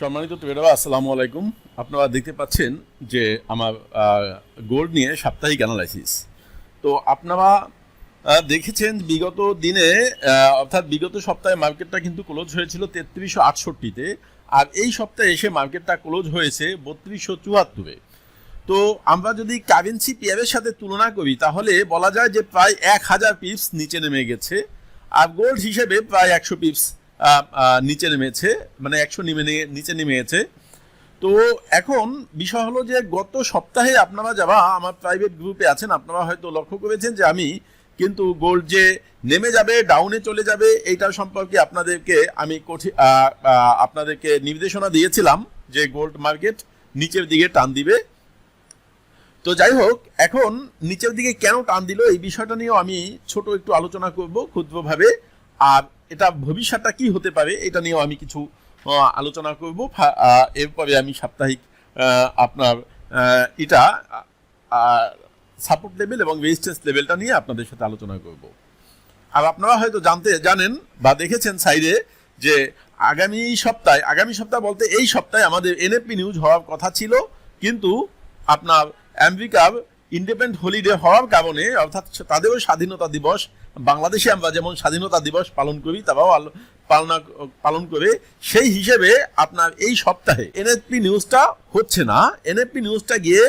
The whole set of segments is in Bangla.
সম্মানিত ট্রেডার আসসালামু আলাইকুম। আপনারা দেখতে পাচ্ছেন যে আমার গোল্ড নিয়ে সাপ্তাহিক অ্যানালাইসিস তো আপনারা দেখেছেন বিগত দিনে অর্থাৎ বিগত সপ্তাহে মার্কেটটা কিন্তু ক্লোজ হয়েছিল তেত্রিশশো আটষট্টিতে। আর এই সপ্তাহে এসে মার্কেটটা ক্লোজ হয়েছে বত্রিশশো চুয়াত্তরে। তো আমরা যদি কারেন্সি পেয়ারের সাথে তুলনা করি, তাহলে বলা যায় যে প্রায় এক হাজার পিপস নিচে নেমে গেছে। আর গোল্ড হিসেবে প্রায় একশো পিপস নিচে নেমেছে মানে একশো নেমে নিচে নেমে গেছে তো এখন বিষয় হলো যে গত সপ্তাহে আপনারা যারা আমার প্রাইভেট গ্রুপে আছেন আপনারা হয়তো লক্ষ্য করেছেন যে আমি কিন্তু গোল্ড যে নেমে যাবে ডাউনে চলে যাবে এইটা সম্পর্কে আপনাদেরকে আমি কঠি আহ, আহ, আপনাদেরকে নির্দেশনা দিয়েছিলাম যে গোল্ড মার্কেট নিচের দিকে টান দিবে। তো যাই হোক এখন নিচের দিকে কেন টান দিল এই বিষয়টা নিয়েও আমি ছোট একটু আলোচনা করব ক্ষুদ্রভাবে। আর এটা ভবিষ্যৎটা কি হতে পারে, এটা নিয়েও আমি কিছু আলোচনা করব। এরপরে আমি সাপ্তাহিক আপনার এটা সাপোর্ট লেভেল এবং রেজিস্ট্যান্স লেভেলটা নিয়ে আপনাদের সাথে আলোচনা করব। আর আপনারা হয়তো জানতে, জানেন বা দেখেছেন সাইডে যে আগামী সপ্তাহে, আগামী সপ্তাহ বলতে এই সপ্তাহে আমাদের এনএপি নিউজ হওয়ার কথা ছিল, কিন্তু আপনার আমেরিকার ইন্ডিপেন্ডেন্ট হলিডে হওয়ার কারণে, অর্থাৎ তাদেরও স্বাধীনতা দিবস, বাংলাদেশে আমরা যেমন স্বাধীনতা দিবস পালন করি, তারাও পালনা, পালন করে, সেই হিসেবে আপনার এই সপ্তাহে এনএফপি নিউজটা হচ্ছে না। এনএফপি নিউজটা গিয়ে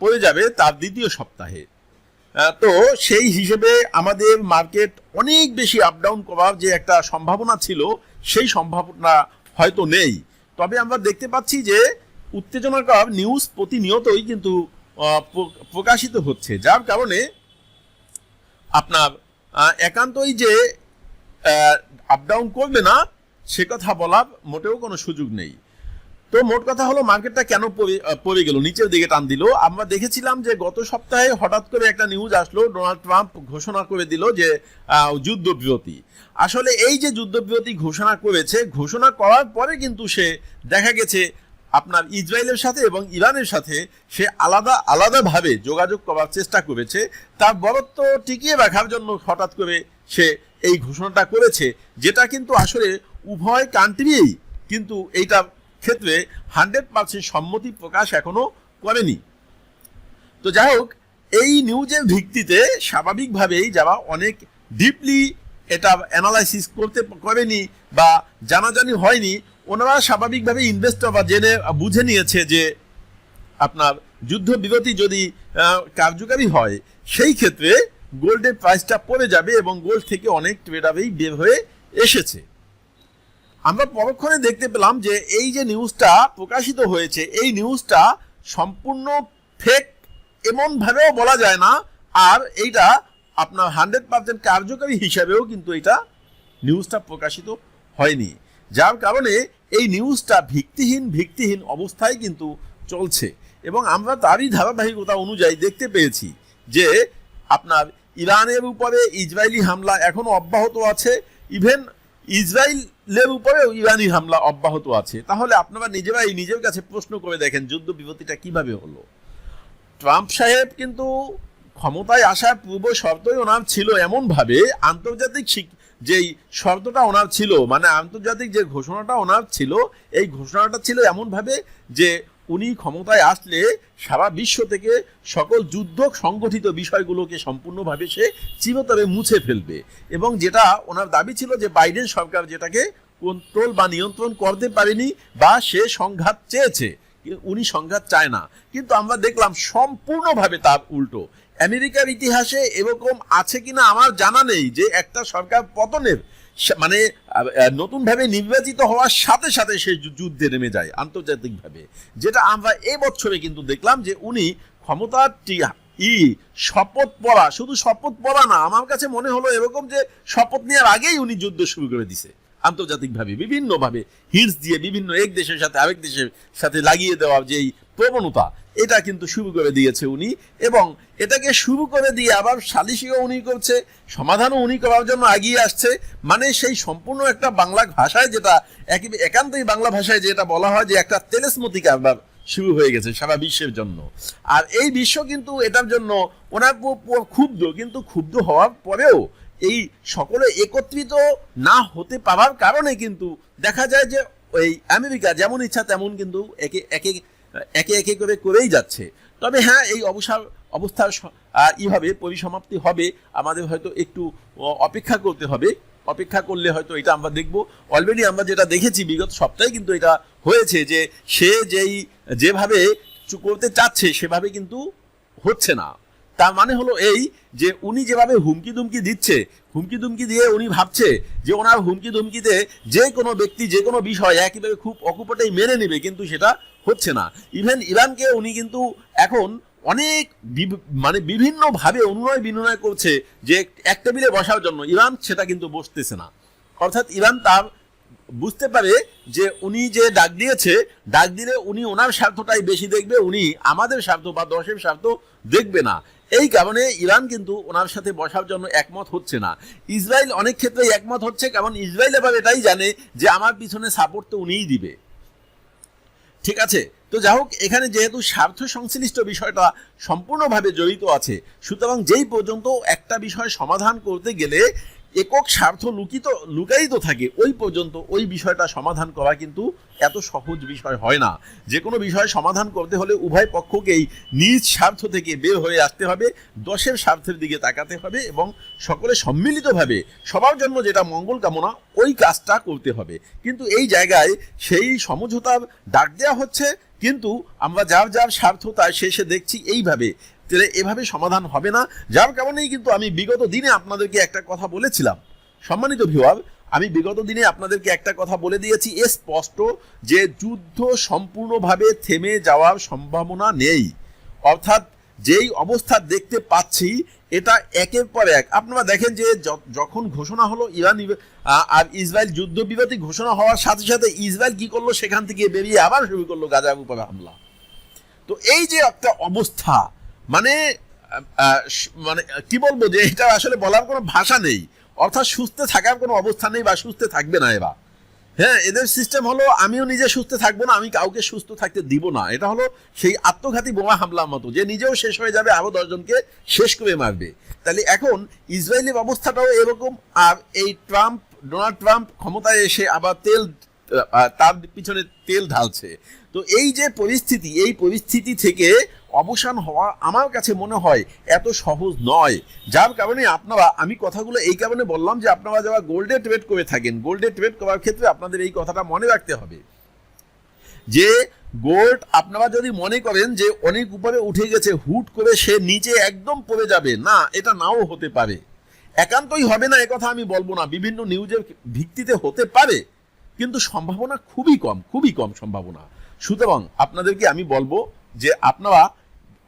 পড়ে যাবে তার দ্বিতীয় সপ্তাহে। তো সেই হিসেবে আমাদের মার্কেট অনেক বেশি আপ ডাউন করার যে একটা সম্ভাবনা ছিল, সেই সম্ভাবনা হয়তো নেই। তবে আমরা দেখতে পাচ্ছি যে, উত্তেজনাকর নিউজ প্রতিনিয়তই কিন্তু প্রকাশিত হচ্ছে। যার কারণে আপনার একান্তই যে আপ ডাউন করবে না, সে কথা বলার মোটেও কোনো সুযোগ নেই। তো মোট কথা হলো মার্কেটটা কেন পড়ে গেল? নিচের দিকে টান দিল। আমরা দেখেছিলাম যে, গত সপ্তাহে হঠাৎ করে একটা নিউজ আসলো ডোনাল্ড ট্রাম্প ঘোষণা করে দিল যে যুদ্ধবিরতি। আসলে এই যে যুদ্ধবিরতি ঘোষণা করেছে, ঘোষণা করার পরে কিন্তু সে দেখা গেছে আপনার ইসরায়েলের সাথে এবং ইরানের সাথে সে আলাদা, আলাদাভাবে যোগাযোগ করার চেষ্টা করেছে। তার বরত্ব টিকিয়ে রাখার জন্য হঠাৎ করে সে এই ঘোষণাটা করেছে, যেটা কিন্তু আসলে উভয় কান্ট্রিই কিন্তু এইটা ক্ষেত্রে হান্ড্রেড পার্সেন্ট সম্মতি প্রকাশ এখনও করেনি। তো যাই হোক, এই নিউজের ভিত্তিতে স্বাভাবিকভাবেই যারা অনেক ডিপলি এটা অ্যানালাইসিস করতে, করেনি বা জানাজানি হয়নি ওনারা স্বাভাবিকভাবে ইনভেস্টর বা জেনে, বুঝে নিয়েছে যে আপনার যুদ্ধ বিরতি যদি কার্যকারী হয়, সেই ক্ষেত্রে গোল্ডের প্রাইসটা পড়ে যাবে এবং গোল্ড থেকে অনেক ট্রেডারেই বের হয়ে এসেছে। আমরা পরক্ষণে দেখতে পেলাম যে এই যে নিউজটা প্রকাশিত হয়েছে, এই নিউজটা সম্পূর্ণ ফেক এমনভাবেও বলা যায় না, আর এইটা আপনার হান্ড্রেড পার্সেন্ট কার্যকারী হিসাবেও কিন্তু এটা নিউজটা প্রকাশিত হয়নি। যার কারণে এই নিউজটা ভিত্তিহীন ভিত্তিহীন অবস্থায় কিন্তু চলছে। এবং আমরা তারই ধারাবাহিকতা অনুযায়ী দেখতে পেয়েছি যে আপনার ইরানের উপরে ইসরায়েলি হামলা এখনও অব্যাহত আছে। ইভেন ইসরায়েলের উপরেও ইরানি হামলা অব্যাহত আছে। তাহলে আপনারা নিজেরাই নিজের কাছে প্রশ্ন করে দেখেন, যুদ্ধ বিরতিটা কীভাবে হলো? ট্রাম্প সাহেব কিন্তু ক্ষমতায় আসার পূর্ব শর্তই ওনার ছিল এমনভাবে আন্তর্জাতিক যেই শর্তটা ওনার ছিল মানে আন্তর্জাতিক যে ঘোষণাটা ওনার ছিল, এই ঘোষণাটা ছিল এমনভাবে যে উনি ক্ষমতায় আসলে সারা বিশ্ব থেকে সকল যুদ্ধ সংগঠিত বিষয়গুলোকে সম্পূর্ণভাবে সে চিরতরে মুছে ফেলবে। এবং যেটা ওনার দাবি ছিল যে বাইডেন সরকার যেটাকে কন্ট্রোল বা নিয়ন্ত্রণ করতে পারেনি বা সে সংঘাত চেয়েছে উনি সংঘাত চায় না। কিন্তু আমরা দেখলাম সম্পূর্ণভাবে তার উল্টো। আমেরিকার ইতিহাসে এরকম আছে কিনা আমার জানা নেই যে একটা সরকার পতনের মানে নতুনভাবে নির্বাচিত হওয়ার সাথে সাথে সে যুদ্ধে নেমে যায় আন্তর্জাতিকভাবে। যেটা আমরা এ বছরে কিন্তু দেখলাম যে উনি ক্ষমতার টি- ই শপথ পড়া, শুধু শপথ পড়া না, আমার কাছে মনে হলো এরকম যে শপথ নেওয়ার আগেই উনি যুদ্ধ শুরু করে দিছে। আন্তর্জাতিকভাবে বিভিন্নভাবে হিটস দিয়ে বিভিন্ন এক দেশের সাথে আরেক দেশের সাথে লাগিয়ে দেওয়া যেই প্রবণতা, এটা কিন্তু শুরু করে দিয়েছে উনি এবং এটাকে শুরু করে দিয়ে আবার সালিশিও উনি করছে, সমাধানও উনি করার জন্য এগিয়ে আসছে। মানে সেই সম্পূর্ণ একটা বাংলা ভাষায় যেটা একান্তই বাংলা ভাষায় যেটা বলা হয় যে একটা তেলেসমতি কারবার শুরু হয়ে গেছে সারা বিশ্বের জন্য। আর এই বিশ্ব কিন্তু এটার জন্য ওনার ক্ষুব্ধ, কিন্তু ক্ষুব্ধ হওয়ার পরেও এই সকলে একত্রিত না হতে পারার কারণে কিন্তু দেখা যায় যে ওই আমেরিকা যেমন ইচ্ছা তেমন কিন্তু একে একে একে একে করে করেই যাচ্ছে। তবে হ্যাঁ এই অবসর অবস্থার স- আহ, ই হবে পরিসমাপ্তি হবে। আমাদের হয়তো একটু অপেক্ষা করতে হবে। অপেক্ষা করলে হয়তো এটা আমরা দেখব। অলরেডি আমরা যেটা দেখেছি বিগত সপ্তাহে কিন্তু এটা হয়েছে যে সে যেই যেভাবে করতে চাচ্ছে সেভাবে কিন্তু হচ্ছে না। তার মানে হলো এই যে উনি যেভাবে হুমকি দুমকি দিচ্ছে হুমকি দুমকি দিয়ে উনি ভাবছে যে ওনার হুমকি দুমকিতে যে কোনো ব্যক্তি, যে কোনো বিষয় একেবারে খুব অকুপটেই মেনে নেবে, কিন্তু সেটা হচ্ছে না। ইভেন ইরানকে উনি কিন্তু এখন অনেক মানে বিভিন্নভাবে অনুনয় বিনয় করছে যে এক টেবিলে বসার জন্য। ইরান সেটা কিন্তু বসতেছে না। অর্থাৎ ইরান তার বুঝতে পারে যে উনি যে ডাক দিয়েছে, ডাক দিলে উনি ওনার স্বার্থটাই বেশি দেখবে, উনি আমাদের স্বার্থ বা দশের স্বার্থ দেখবে না। এই কারণে ইরান কিন্তু ওনার সাথে বসার জন্য একমত হচ্ছে না। ইসরায়েল অনেক ক্ষেত্রে একমত হচ্ছে, কারণ ইসরায়েল এবার এটাই জানে যে আমার পিছনে সাপোর্ট তো উনিই দিবে। ঠিক আছে? তো যাই হোক, এখানে যেহেতু স্বার্থ সংশ্লিষ্ট বিষয়টা সম্পূর্ণভাবে জড়িত আছে, সুতরাং যেই পর্যন্ত একটা বিষয় সমাধান করতে গেলে একক স্বার্থ লুকিত, লুকায়িত থাকে, ওই পর্যন্ত ওই বিষয়টা সমাধান করা কিন্তু এত সহজ বিষয় হয় না। যে কোনো বিষয় সমাধান করতে হলে উভয় পক্ষকেই নিজ স্বার্থ থেকে বের হয়ে আসতে হবে, দশের স্বার্থের দিকে তাকাতে হবে এবং সকলে সম্মিলিতভাবে সবার জন্য যেটা মঙ্গল কামনা, ওই কাজটা করতে হবে। কিন্তু এই জায়গায় সেই সমঝোতার ডাক দেওয়া হচ্ছে, কিন্তু আমরা যার যার স্বার্থ তার শেষে দেখছি এইভাবে তাহলে এভাবে সমাধান হবে না। যার কারণেই কিন্তু আমি বিগত দিনে আপনাদেরকে একটা কথা বলেছিলাম। সম্মানিত ভিওয়ার আমি বিগত দিনে আপনাদেরকে একটা কথা বলে দিয়েছি, এ স্পষ্ট যে যুদ্ধ সম্পূর্ণভাবে থেমে যাওয়ার সম্ভাবনা নেই। অর্থাৎ যেই অবস্থা দেখতে পাচ্ছি, এটা একের পর এক। আপনারা দেখেন যে যখন ঘোষণা হলো ইরান আর ইসরায়েল যুদ্ধবিরতি ঘোষণা হওয়ার সাথে সাথে ইসরায়েল কি করল? সেখান থেকে বেরিয়ে আবার শুরু করল গাজার উপরে হামলা। তো এই যে একটা অবস্থা মানে মানে কি বলব যে, এটা আসলে বলার কোনো ভাষা নেই। অর্থাৎ সুস্থ থাকার কোনো অবস্থা নেই বা সুস্থ থাকবে না এবার হ্যাঁ এদের সিস্টেম হলো, আমিও নিজে সুস্থ থাকব না, আমি কাউকে সুস্থ থাকতে দিব না। এটা হলো সেই আত্মঘাতী বোমা হামলার মতো। যে নিজেও শেষ হয়ে যাবে, আরও দশজনকে শেষ করে মারবে। তাহলে এখন ইসরায়েলের অবস্থাটাও এরকম, আর এই ট্রাম্প, ডোনাল্ড ট্রাম্প ক্ষমতায় এসে আবার তেল তার পিছনে তেল ঢালছে। তো এই যে পরিস্থিতি, এই পরিস্থিতি থেকে অবসান হওয়া আমার কাছে মনে হয় এত সহজ নয়। যার কারণে আপনারা, আমি কথাগুলো এই কারণে বললাম যে আপনারা যারা গোল্ডে ট্রেড করে থাকেন গোল্ডে ট্রেড করার ক্ষেত্রে আপনাদের এই কথাটা মনে রাখতে হবে। যে গোল্ড আপনারা যদি মনে করেন যে অনেক উপরে উঠে গেছে, হুট করে সে নিচে একদম পড়ে যাবে, না, এটা নাও হতে পারে। একান্তই হবে না একথা আমি বলব না। বিভিন্ন নিউজের ভিত্তিতে হতে পারে। কিন্তু সম্ভাবনা খুবই কম খুবই কম সম্ভাবনা। সুতরাং আপনাদেরকে আমি বলব যে আপনারা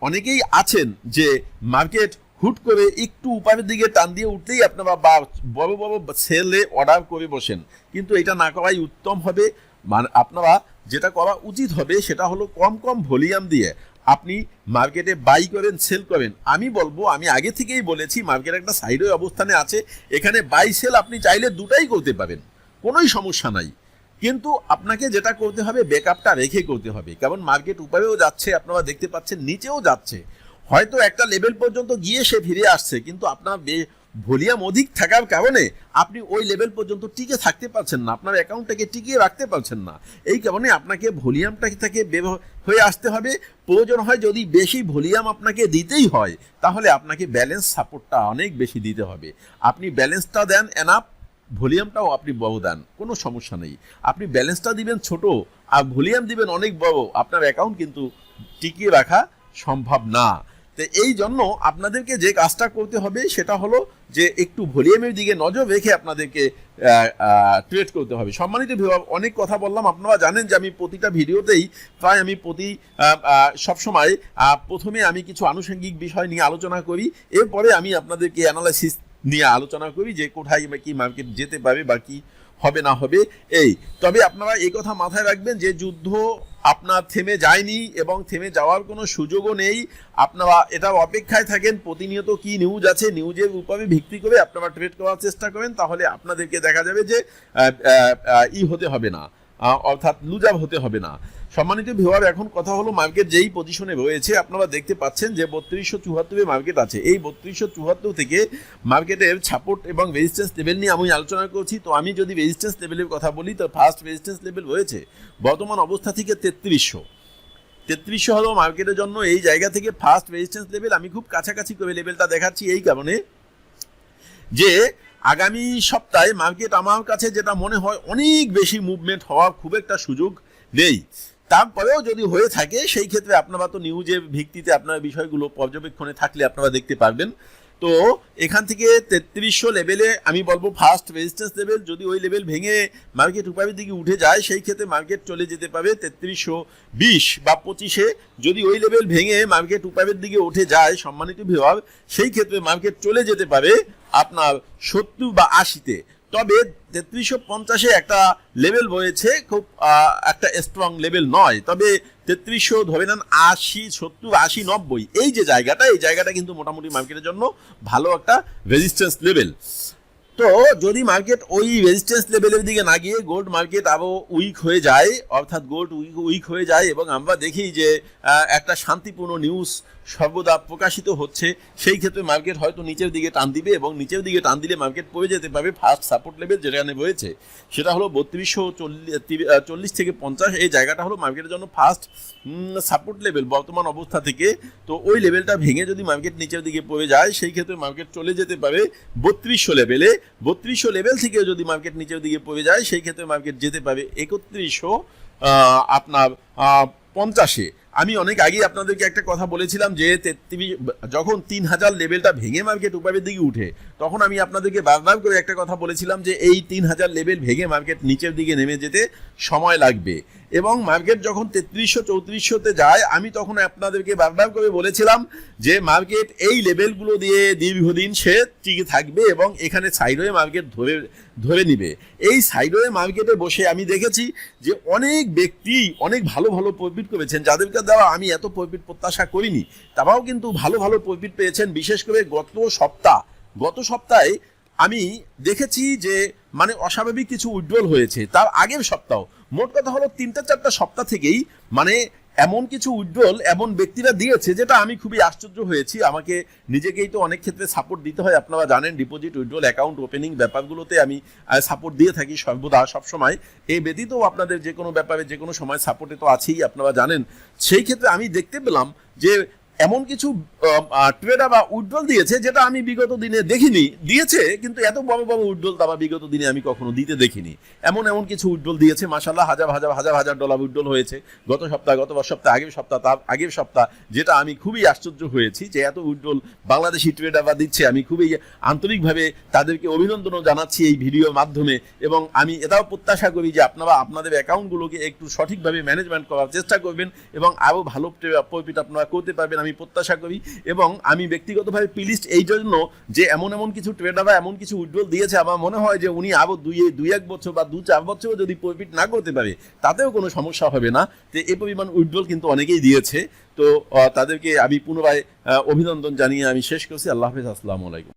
অনেকেই আছেন যে মার্কেট হুট করে একটু উপরের দিকে টান দিয়ে উঠতেই আপনারা বা বড় বড় সেলে অর্ডার করে বসেন। কিন্তু এটা না করাই উত্তম হবে। মানে আপনারা যেটা করা উচিত হবে সেটা হলো কম কম ভলিউম দিয়ে আপনি মার্কেটে বাই করেন, সেল করেন। আমি বলব, আমি আগে থেকেই বলেছি, মার্কেট একটা সাইডের অবস্থানে আছে। এখানে বাই, সেল আপনি চাইলে দুটাই করতে পারেন। কোনোই সমস্যা নাই। কিন্তু আপনাকে যেটা করতে হবে, ব্যাকআপটা রেখে করতে হবে। কারণ মার্কেট উপরেও যাচ্ছে, আপনারা দেখতে পাচ্ছেন, নিচেও যাচ্ছে। হয়তো একটা লেভেল পর্যন্ত গিয়ে সে ফিরে আসছে, কিন্তু আপনার ভলিউম অধিক থাকার কারণে আপনি ওই লেভেল পর্যন্ত টিকে থাকতে পারছেন না, আপনার অ্যাকাউন্টটাকে টিকিয়ে রাখতে পারছেন না। এই কারণে আপনাকে ভলিউমটা থেকে হয়ে আসতে হবে। প্রয়োজন হয় যদি বেশি ভলিউম আপনাকে দিতেই হয়, তাহলে আপনাকে ব্যালেন্স সাপোর্টটা অনেক বেশি দিতে হবে। আপনি ব্যালেন্সটা দেন এনাফ ভলিউমটাও আপনি বড় দেন, কোনো সমস্যা নেই। আপনি ব্যালেন্সটা দিবেন ছোট, আর ভলিউম দিবেন অনেক বড়, আপনার অ্যাকাউন্ট কিন্তু টিকিয়ে রাখা সম্ভব না। তো এই জন্য আপনাদেরকে যে কাজটা করতে হবে, সেটা হলো যে একটু ভলিউমের দিকে নজর রেখে আপনাদেরকে ট্রেড করতে হবে। সম্মানিত অনেক কথা বললাম। আপনারা জানেন যে আমি প্রতিটা ভিডিওতেই প্রায় আমি প্রতি সবসময় প্রথমে আমি কিছু আনুষঙ্গিক বিষয় নিয়ে আলোচনা করি। এরপরে আমি আপনাদেরকে অ্যানালাইসিস নিয়ে আলোচনা করি যে কোথায় বা কি মার্কেট যেতে পারে বা কি হবে না হবে। এই, তবে আপনারা এই কথা মাথায় রাখবেন যে যুদ্ধ আপনার থেমে যায়নি এবং থেমে যাওয়ার কোনো সুযোগও নেই। আপনারা এটা অপেক্ষায় থাকেন, প্রতিনিয়ত কি নিউজ আছে নিউজের উপরে ভিত্তি করে আপনারা ট্রেড করার চেষ্টা করেন, তাহলে আপনাদেরকে দেখা যাবে যে ই হতে হবে না অর্থাৎ লুজাব হতে হবে না। সম্মানিত ভিওয়ার এখন কথা হলো মার্কেট যেই পজিশনে রয়েছে, আপনারা দেখতে পাচ্ছেন যে বত্রিশশো চুয়াত্তরে মার্কেট আছে। এই বত্রিশশো চুয়াত্তর থেকে মার্কেটের সাপোর্ট এবং রেজিস্ট্যান্স লেভেল নিয়ে আমি আলোচনা করছি। তো আমি যদি রেজিস্ট্যান্স লেভেলের কথা বলি, তো ফার্স্ট রেজিস্ট্যান্স লেভেল রয়েছে বর্তমান অবস্থা থেকে তেত্রিশশো। তেত্রিশশো হলো মার্কেটের জন্য এই জায়গা থেকে ফার্স্ট রেজিস্ট্যান্স লেভেল আমি খুব কাছাকাছি করে লেভেলটা দেখাচ্ছি এই কারণে যে আগামী সপ্তাহে মার্কেট আমার কাছে যেটা মনে হয় অনেক বেশি মুভমেন্ট হওয়ার খুব একটা সুযোগ নেই। তারপরেও যদি হয়ে থাকে, সেই ক্ষেত্রে আপনারা তো নিউজের ভিত্তিতে আপনার বিষয়গুলো পর্যবেক্ষণে থাকলে আপনারা দেখতে পারবেন। তো এখান থেকে তেত্রিশশো লেভেলে আমি বলব ফার্স্ট রেজিস্ট্যান্স লেভেল যদি ওই লেভেল ভেঙে মার্কেট উপায়ের দিকে উঠে যায়, সেই ক্ষেত্রে মার্কেট চলে যেতে পারে তেত্রিশশো বিশ বা পঁচিশে। যদি ওই লেভেল ভেঙে মার্কেট উপায়ের দিকে উঠে যায়, সম্মানিত বিভাগ সেই ক্ষেত্রে মার্কেট চলে যেতে পারে আপনার সত্তর বা আশিতে। তবে তেত্রিশশো পঞ্চাশে একটা লেভেল রয়েছে খুব একটা স্ট্রং লেভেল নয়। তবে তেত্রিশশো ধরে নেন আশি, সত্তর, আশি, নব্বই, এই যে জায়গাটা, এই জায়গাটা কিন্তু মোটামুটি মার্কেটের জন্য ভালো একটা রেজিস্ট্যান্স লেভেল তো যদি মার্কেট ওই রেজিস্ট্যান্স লেভেলের দিকে না গিয়ে গোল্ড মার্কেট আরও উইক হয়ে যায়, অর্থাৎ গোল্ড উইক উইক হয়ে যায়, এবং আমরা দেখি যে একটা শান্তিপূর্ণ নিউজ সর্বদা প্রকাশিত হচ্ছে, সেই ক্ষেত্রে মার্কেট হয়তো নিচের দিকে টান দিবে এবং নিচের দিকে টান দিলে মার্কেট পড়ে যেতে পারবে ফার্স্ট সাপোর্ট লেভেল যেখানে রয়েছে। সেটা হলো বত্রিশশো চল্লিশ থেকে পঞ্চাশ, এই জায়গাটা হলো মার্কেটের জন্য ফার্স্ট সাপোর্ট লেভেল বর্তমান অবস্থা থেকে। তো ওই লেভেলটা ভেঙে যদি মার্কেট নিচের দিকে পড়ে যায়, সেই ক্ষেত্রে মার্কেট চলে যেতে পারে বত্রিশশো লেভেলে বত্রিশশো লেভেল থেকে যদি মার্কেট নিচের দিকে পড়ে যায়, সেই ক্ষেত্রে মার্কেট যেতে পারে একত্রিশশো আপনার পঞ্চাশে। আমি অনেক আগেই আপনাদেরকে একটা কথা বলেছিলাম যে তেত্রিশ, যখন তিন হাজার লেভেলটা ভেঙে মার্কেট উপরের দিকে উঠে, তখন আমি আপনাদেরকে বারবার করে একটা কথা বলেছিলাম যে এই তিন হাজার লেভেল ভেঙে মার্কেট নিচের দিকে নেমে যেতে সময় লাগবে। এবং মার্কেট যখন তেত্রিশশো, চৌত্রিশশোতে যায়, আমি তখন আপনাদেরকে বারবার করে বলেছিলাম যে মার্কেট এই লেভেলগুলো দিয়ে দীর্ঘদিন সে টিকে থাকবে এবং এখানে সাইডওয়ে মার্কেট ধরে ধরে নিবে। এই সাইডওয়ে মার্কেটে বসে আমি দেখেছি যে অনেক ব্যক্তি অনেক ভালো ভালো প্রফিট করেছেন, যাদেরকে দেওয়া আমি এত প্রফিট প্রত্যাশা করিনি, তারাও কিন্তু ভালো ভালো প্রফিট পেয়েছেন। বিশেষ করে গত সপ্তাহ, গত সপ্তাহে আমি দেখেছি যে মানে অস্বাভাবিক কিছু উজ্জ্বল হয়েছে। তার আগের সপ্তাহ মোট কথা হলো তিনটা চারটা সপ্তাহ থেকেই মানে এমন কিছু উজ্জ্বল এমন ব্যক্তিরা দিয়েছে যেটা আমি খুবই আশ্চর্য হয়েছি। আমাকে নিজেকেই তো অনেক ক্ষেত্রে সাপোর্ট দিতে হয়। আপনারা জানেন ডিপোজিট উইথড্রল অ্যাকাউন্ট ওপেনিং ব্যাপারগুলোতে আমি সাপোর্ট দিয়ে থাকি সর্বদা সবসময়। এই ব্যতীতও আপনাদের যে কোনো ব্যাপারে, যে কোনো সময় সাপোর্টে তো আছেই, আপনারা জানেন। সেই ক্ষেত্রে আমি দেখতে পেলাম যে এমন কিছু ট্রেডা বা উজ্জ্বল দিয়েছে যেটা আমি বিগত দিনে দেখিনি। দিয়েছে, কিন্তু এত বড় বড় উজ্জ্বল দাবা বিগত দিনে আমি কখনো দিতে দেখিনি। এমন এমন কিছু উজ্জ্বল দিয়েছে মাসাল্লাহ হাজার হাজার হাজার হাজার ডলার উজ্জ্বল হয়েছে। গত সপ্তাহ গত সপ্তাহ, আগের সপ্তাহ, তার আগের সপ্তাহ, যেটা আমি খুবই আশ্চর্য হয়েছি যে এত উজ্জ্বল বাংলাদেশি ট্রেডাররা দিচ্ছে। আমি খুবই আন্তরিকভাবে তাদেরকে অভিনন্দনও জানাচ্ছি এই ভিডিওর মাধ্যমে এবং আমি এটাও প্রত্যাশা করি যে আপনারা আপনাদের অ্যাকাউন্টগুলোকে একটু সঠিকভাবে ম্যানেজমেন্ট করার চেষ্টা করবেন এবং আরও ভালো প্রফিট আপনারা করতে পারবেন। আমি প্রত্যাশা করি এবং আমি ব্যক্তিগতভাবে পিলিস্ট এই জন্য যে এমন এমন কিছু ট্রেডাররা এমন কিছু উজ্জ্বল দিয়েছে, আমার মনে হয় যে উনি আরও দুই দুই এক বছর বা দু চার বছরও যদি প্রফিট না করতে পারে, তাতেও কোনো সমস্যা হবে না। তো এ পরিমাণ উজ্জ্বল কিন্তু অনেকেই দিয়েছে। তো তাদেরকে আমি পুনরায় অভিনন্দন জানিয়ে আমি শেষ করছি। আল্লাহ হাফিজ। আসসালামু আলাইকুম।